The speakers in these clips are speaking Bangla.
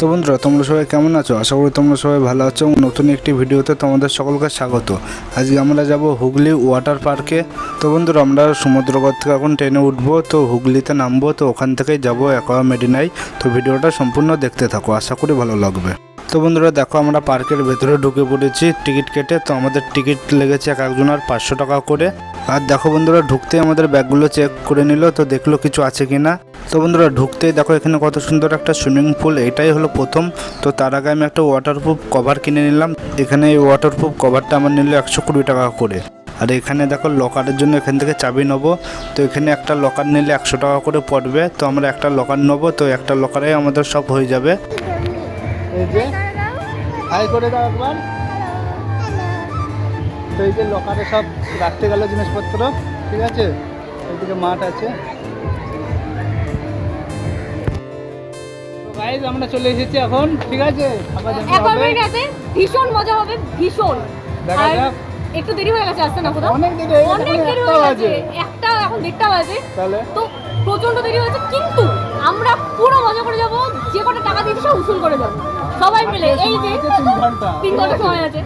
তো বন্ধুরা, তোমরা সবাই কেমন আছো? আশা করি তোমরা সবাই ভালো আছো নতুন একটি ভিডিওতে তোমাদের সকলকে স্বাগত। আজকে আমরা যাব হুগলি ওয়াটার পার্কে। তো বন্ধুরা, আমরা সমুদ্রগড় থেকে এখন ট্রেনে উঠবো, তো হুগলিতে নামবো, তো ওখান থেকেই যাব অ্যাকোয়া মেডিনায় তো ভিডিওটা সম্পূর্ণ দেখতে থাকো, আশা করি ভালো লাগবে। তো বন্ধুরা, দেখো আমরা পার্কের ভেতরে ঢুকে পড়েছি, টিকিট কেটে। তো আমাদের টিকিট লেগেছে এক একজনের পাঁচশো টাকা করে। আর দেখো বন্ধুরা ঢুকতে আমাদের ব্যাগগুলো চেক করে নিল, তো দেখল কিছু আছে কিনা। তো বন্ধুরা, ঢুকতেই দেখো এখানে কত সুন্দর একটা সুইমিং পুল। এটাই হলো প্রথম। তো তার আগে আমি একটা ওয়াটারপ্রুফ কভার কিনে নিলাম। এখানে এই ওয়াটারপ্রুফ কভারটা আমার নিল একশো কুড়ি টাকা করে। আর এখানে দেখো লকারের জন্য এখান থেকে চাবি নেব। তো এখানে একটা লকার নিলে একশো টাকা করে পড়বে। তো আমরা একটা লকার নেব। তো একটা লকারে আমাদের সব হয়ে যাবে। তো এই যে লকারে সব রাখতে গেল জিনিসপত্র, ঠিক আছে? এইদিকে মাঠ আছে। গাইজ আমরা চলে এসেছি এখন ঠিক আছে। অ্যাকোয়ারিয়ামে ভীষণ মজা হবে ভীষণ। দেখা যাক। একটু দেরি হয়ে গেছে আসতে না কোথাও? অনেক দেরি হয়ে গেছে, অনেক দেরি একটা হয়ে গেছে একটা এখন দেড়টা বাজে। তাহলে? তো প্রচণ্ড দেরি হয়েছে কিন্তু আমরা পুরো মজা করে যাব যে কটা টাকা দিয়েছি সব উসুল করে যাব। সবাই মিলে এই যে তিন ঘণ্টা। তিন ঘণ্টা সময় আছে।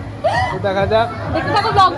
দেখা যাক। দেখতে থাকো ব্লগ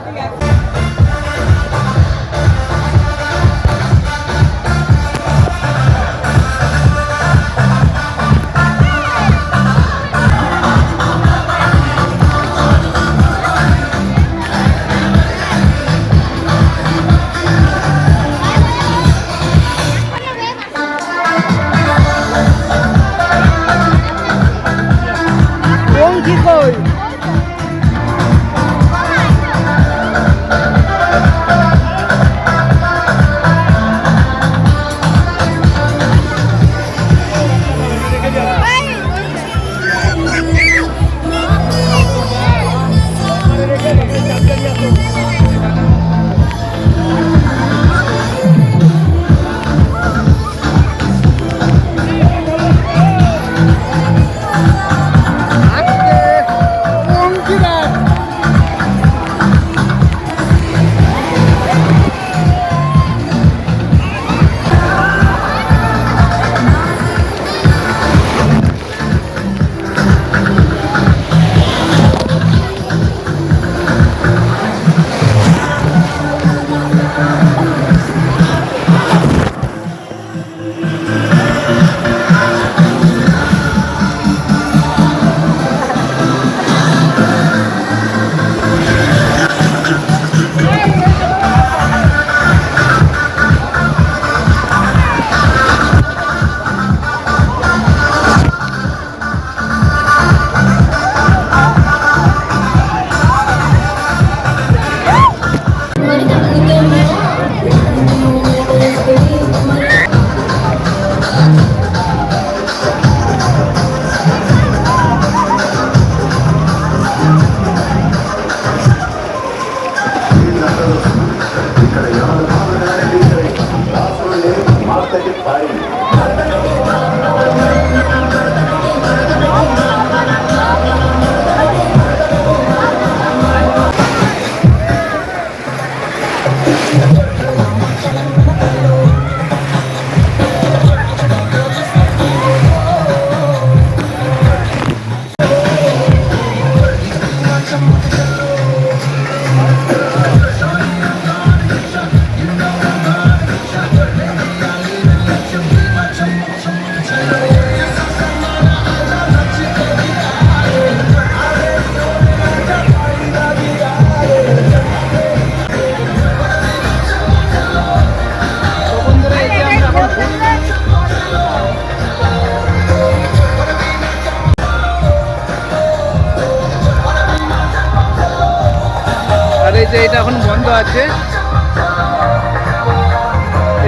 আছে।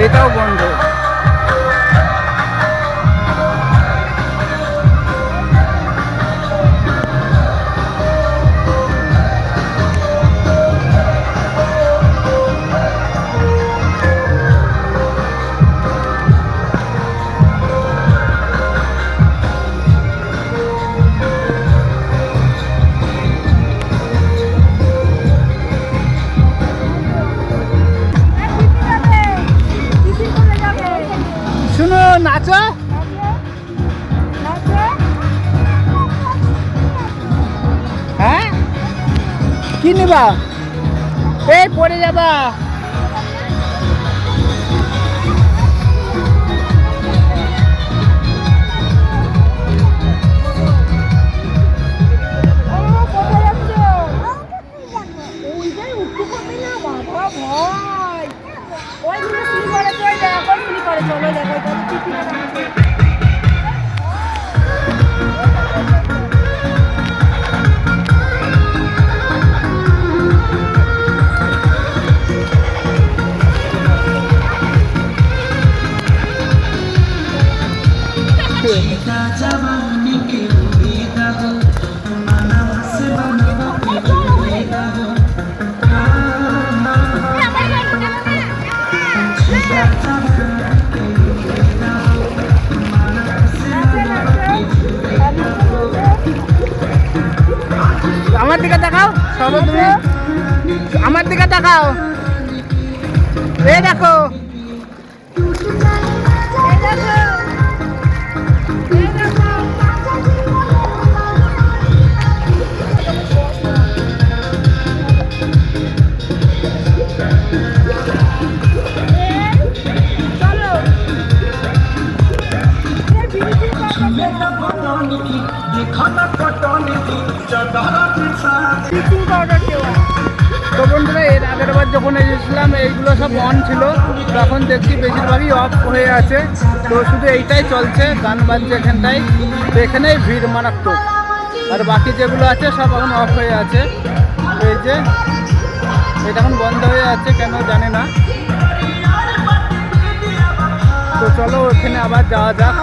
এটাও বন্ধ। নাচো হ্যাঁ কি নিবা? এই পড়ে যাবা। তুমি আমার দিকে তাকাও। এই দেখো। তো বন্ধুরা, এর আগের বার যখন এসেছিলাম, এইগুলো সব অন ছিল। তখন দেখছি বেশিরভাগই অফ হয়ে আছে। তো শুধু এইটাই চলছে, গান বাজছে এখানটাই তো এখানেই ভিড় মারাত্মক। আর বাকি যেগুলো আছে, সব এখন অফ হয়ে আছে। এই যে, এটা এখন বন্ধ হয়ে আছে, কেন জানে না। তো চলো ওখানে আবার যাওয়া যাক।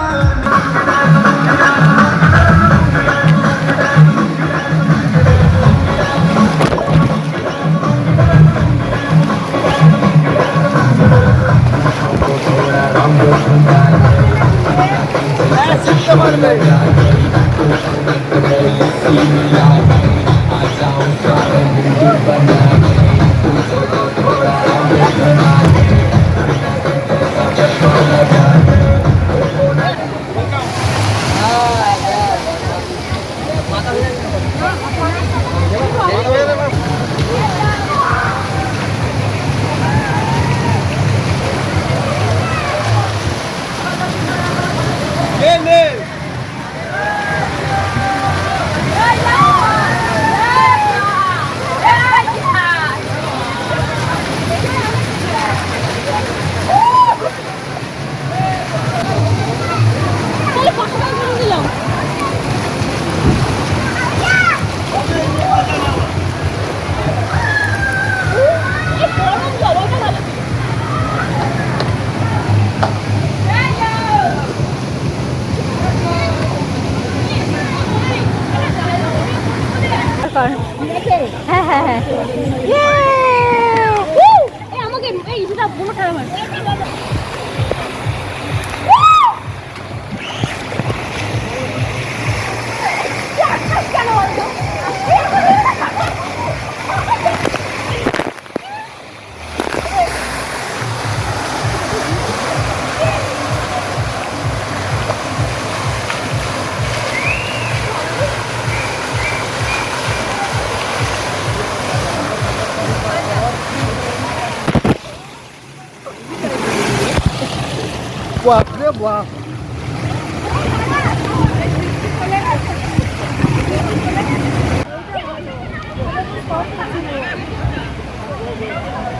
হ্যাঁ হ্যাঁ হ্যাঁ। এই আমাকে এই সেটা বড় বাপ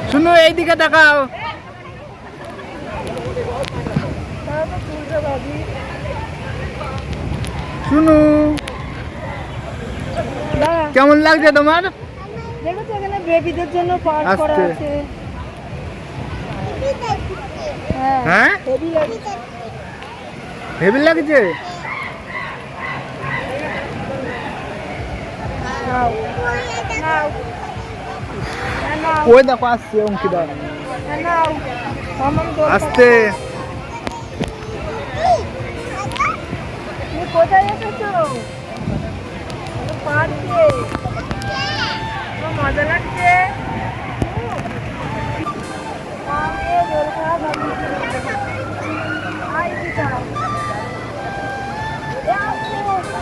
শুনো এইদিকে তাকাও শুনু। কেমন লাগছে তোমার? দেখো তো এখানে বেবিদের জন্য পার্ক করা আছে হ্যাঁ হ্যাঁ হেভি লাগছে? ওই দেখো আসছে অঙ্কিতা। আসতে। কোথায় এসেছ? পার্কে। মজা লাগছে?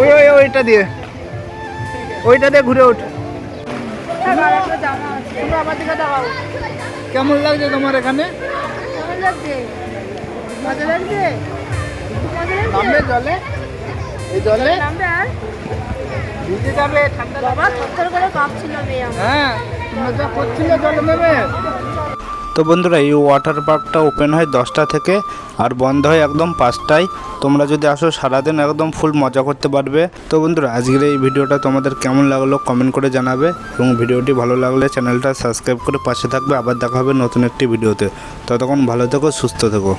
ওই ওই ওইটা দিয়ে। ওইটা দিয়ে ঘুরে ওঠ। তোমরা কেমন লাগছে তোমার এখানে? নামবে জলে? এই জলে? ভিজে যাবে ঠান্ডা বাবা করে কাঁপছিল মেয়ে হ্যাঁ মজা করছিলে জলে নেবে। তো বন্ধুরা, এই ওয়াটার পার্কটা ওপেন হয় দশটা থেকে আর বন্ধ হয় একদম পাঁচটায়। তোমরা যদি আসো সারাদিন একদম ফুল মজা করতে পারবে। তো বন্ধুরা, আজকের এই ভিডিওটা তোমাদের কেমন লাগল কমেন্ট করে জানাবে এবং ভিডিওটি ভালো লাগলে চ্যানেলটা সাবস্ক্রাইব করে পাশে থাকবে। আবার দেখা হবে নতুন একটি ভিডিওতে। ততক্ষণ ভালো থেকো, সুস্থ থেকো।